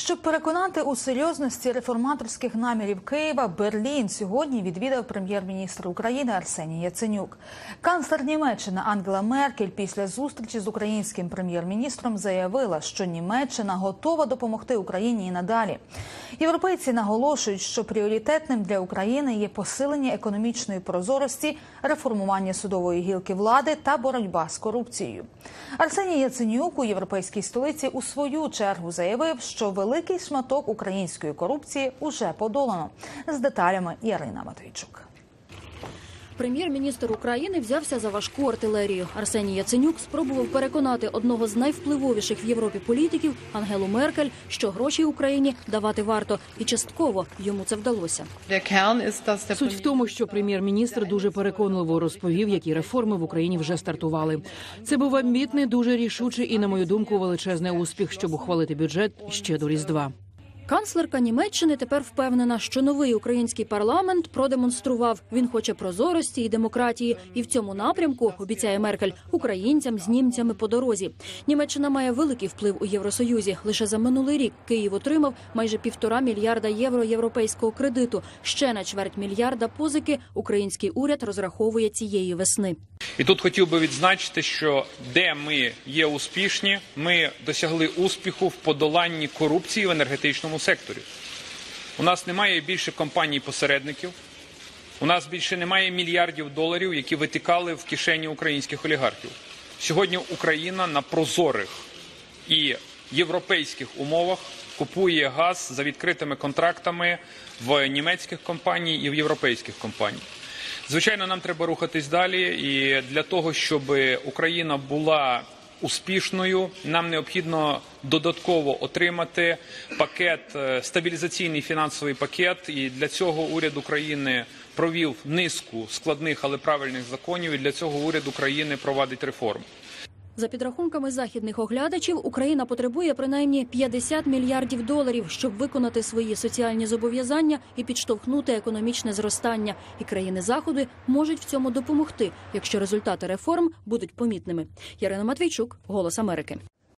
Щоб переконати у серйозності реформаторських намірів Києва, Берлін сьогодні відвідав прем'єр-міністр України Арсеній Яценюк. Канцлер Німеччини Ангела Меркель після зустрічі з українським прем'єр-міністром заявила, що Німеччина готова допомогти Україні і надалі. Європейці наголошують, що пріоритетним для України є посилення економічної прозорості, реформування судової гілки влади та боротьба з корупцією. Арсеній Яценюк у європейській столиці у свою чергу заявив, що великий шматок української корупції уже подолано. З деталями Ярина Матвійчук. Прем'єр-міністр України взявся за важку артилерію. Арсеній Яценюк спробував переконати одного з найвпливовіших в Європі політиків Ангелу Меркель, що гроші Україні давати варто, і частково йому це вдалося. Суть в тому, що прем'єр-міністр дуже переконливо розповів, які реформи в Україні вже стартували. Це був амбітний, дуже рішучий і, на мою думку, величезний успіх, щоб ухвалити бюджет ще до різдва. Канцлерка Німеччини тепер впевнена, що новий український парламент продемонстрував. Він хоче прозорості і демократії, і в цьому напрямку обіцяє Меркель українцям з німцями по дорозі. Німеччина має великий вплив у Євросоюзі. Лише за минулий рік Київ отримав майже півтора мільярда євро європейського кредиту. Ще на чверть мільярда позики український уряд розраховує цієї весни. І тут хотів би відзначити, що де ми є успішні, ми досягли успіху в подоланні корупції в енергетичному секторі. У нас немає більше компаній-посередників, у нас більше немає мільярдів доларів, які витікали в кишені українських олігархів. Сьогодні Україна на прозорих і європейських умовах купує газ за відкритими контрактами в німецьких компаній і в європейських компаній. Звичайно, нам треба рухатись далі, і для того, щоб Україна була успішною, нам необхідно додатково отримати пакет е, стабілізаційний фінансовий пакет. І для цього уряд України провів низку складних, але правильних законів. І для цього уряд України провадить реформи. За підрахунками західних оглядачів, Україна потребує принаймні 50 мільярдів доларів, щоб виконати свої соціальні зобов'язання і підштовхнути економічне зростання. І країни заходу можуть в цьому допомогти, якщо результати реформ будуть помітними. Ярина Матвійчук, Голос Америки.